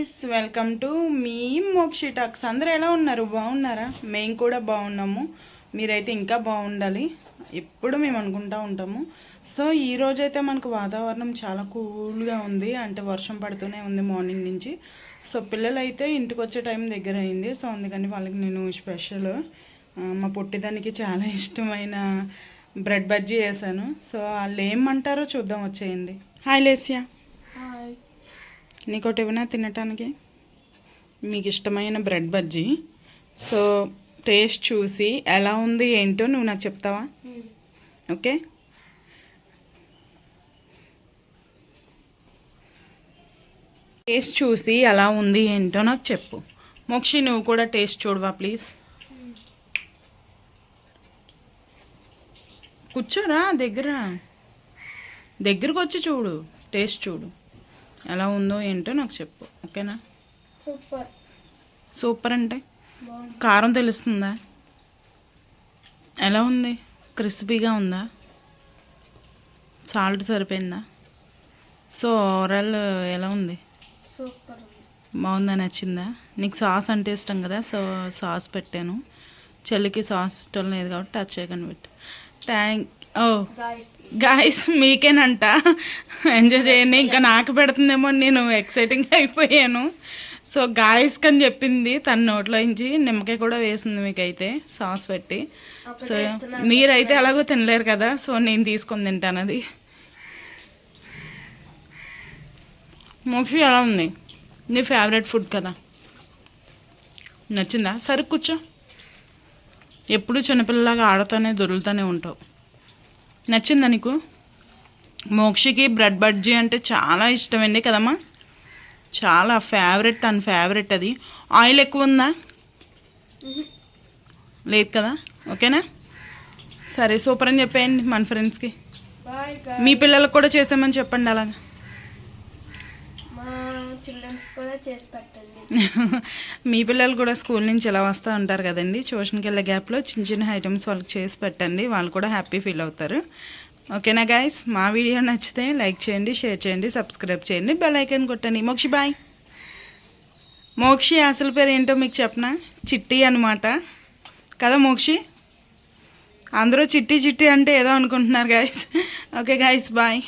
Welcome to మీ Mokshi talks అందరూ ఎలా ఉన్నారు? బాగున్నారా? మేము కూడా బాగున్నాము. మీరైతే ఇంకా బాగుండాలి. ఎప్పుడు మేము అనుకుంటా ఉంటాము. సో ఈ రోజైతే మనకు వాతావరణం చాలా కూల్గా ఉంది. అంటే వర్షం పడుతూనే ఉంది మార్నింగ్ నుంచి. సో పిల్లలు అయితే ఇంటికి వచ్చే టైం దగ్గర అయింది సో అందుకని వాళ్ళకి నేను స్పెషల్ మా పొట్టిదానికి చాలా ఇష్టమైన బ్రెడ్ బజ్జీ వేసాను సో వాళ్ళు ఏమంటారో చూద్దాం వచ్చేయండి. హాయ్ లేసియా నీకోటి ఏమైనా తినటానికి? మీకు ఇష్టమైన బ్రెడ్ బజ్జీ. సో టేస్ట్ చూసి ఎలా ఉంది ఏంటో నువ్వు నాకు చెప్తావా? ఓకే? టేస్ట్ చూసి ఎలా ఉంది ఏంటో నాకు చెప్పు. మోక్షి నువ్వు కూడా టేస్ట్ చూడవా ప్లీజ్? కూర్చోరా దగ్గర. దగ్గరకు వచ్చి చూడు. టేస్ట్ చూడు. ఎలా ఉందో ఏంటో నాకు చెప్పు ఓకేనా? సూపర్. సూపర్ అంటే? కారం తెలుస్తుందా? ఎలా ఉంది? క్రిస్పీగా ఉందా? సాల్ట్ సరిపోయిందా? సో ఓవరాల్ ఎలా ఉంది? సూపర్ బాగుందా నచ్చిందా? నీకు సాస్ అంటే ఇష్టం కదా సో సాస్ పెట్టాను. చెల్లికి సాస్ ఇష్టం లేదు కాబట్టి టచ్ చేయకుండా పెట్టు. థ్యాంక్ ఓ గాయస్ మీకేనంట. ఎంజాయ్ చేయండి. ఇంకా నాకు పెడుతుందేమో నేను ఎక్సైటింగ్ అయిపోయాను. సో గాయస్కి అని చెప్పింది తన నోట్లో నుంచి. నిమ్మకాయ కూడా వేసింది మీకైతే. సాస్ పెట్టి. సో మీరైతే ఎలాగో తినలేరు కదా. సో నేను తీసుకొని తింటాను అది. మోక్షి ఎలా ఉంది? నీ ఫేవరెట్ ఫుడ్ కదా. నచ్చిందా? సరే కూర్చో. ఎప్పుడు చిన్నపిల్లలాగా ఆడుతూనే దొరులుతూనే ఉంటావు. నచ్చిందా నీకు? మోక్షికి బ్రెడ్ బజ్జీ అంటే చాలా ఇష్టమండి కదమ్మా. చాలా ఫేవరెట్ తన ఫేవరెట్ అది. ఆయిల్ ఎక్కువ ఉందా? లేదు కదా? ఓకేనా? సరే సూపర్ అని చెప్పేయండి మన ఫ్రెండ్స్కి. మీ పిల్లలకు కూడా చేసామని చెప్పండి అలాగా. చిల్డ్రన్స్ కూడా చేసి పెట్టండి. మీ పిల్లలు కూడా స్కూల్ నుంచి ఇలా వస్తూ ఉంటారు కదండి. ట్యూషన్కి వెళ్ళే గ్యాప్లో చిన్న చిన్న ఐటమ్స్ వాళ్ళకి చేసి పెట్టండి. వాళ్ళు కూడా హ్యాపీ ఫీల్ అవుతారు. ఓకేనా గాయస్ మా వీడియో నచ్చితే లైక్ చేయండి షేర్ చేయండి సబ్స్క్రైబ్ చేయండి బెల్ ఐకాన్ కొట్టండి. మోక్షి బాయ్ మోక్షి అసలు పేరు ఏంటో మీకు చెప్పనా? చిట్టి అనమాట కదా మోక్షి? అందరూ చిట్టి చిట్టి అంటే ఏదో అనుకుంటున్నారు గాయస్ ఓకే గాయస్ బాయ్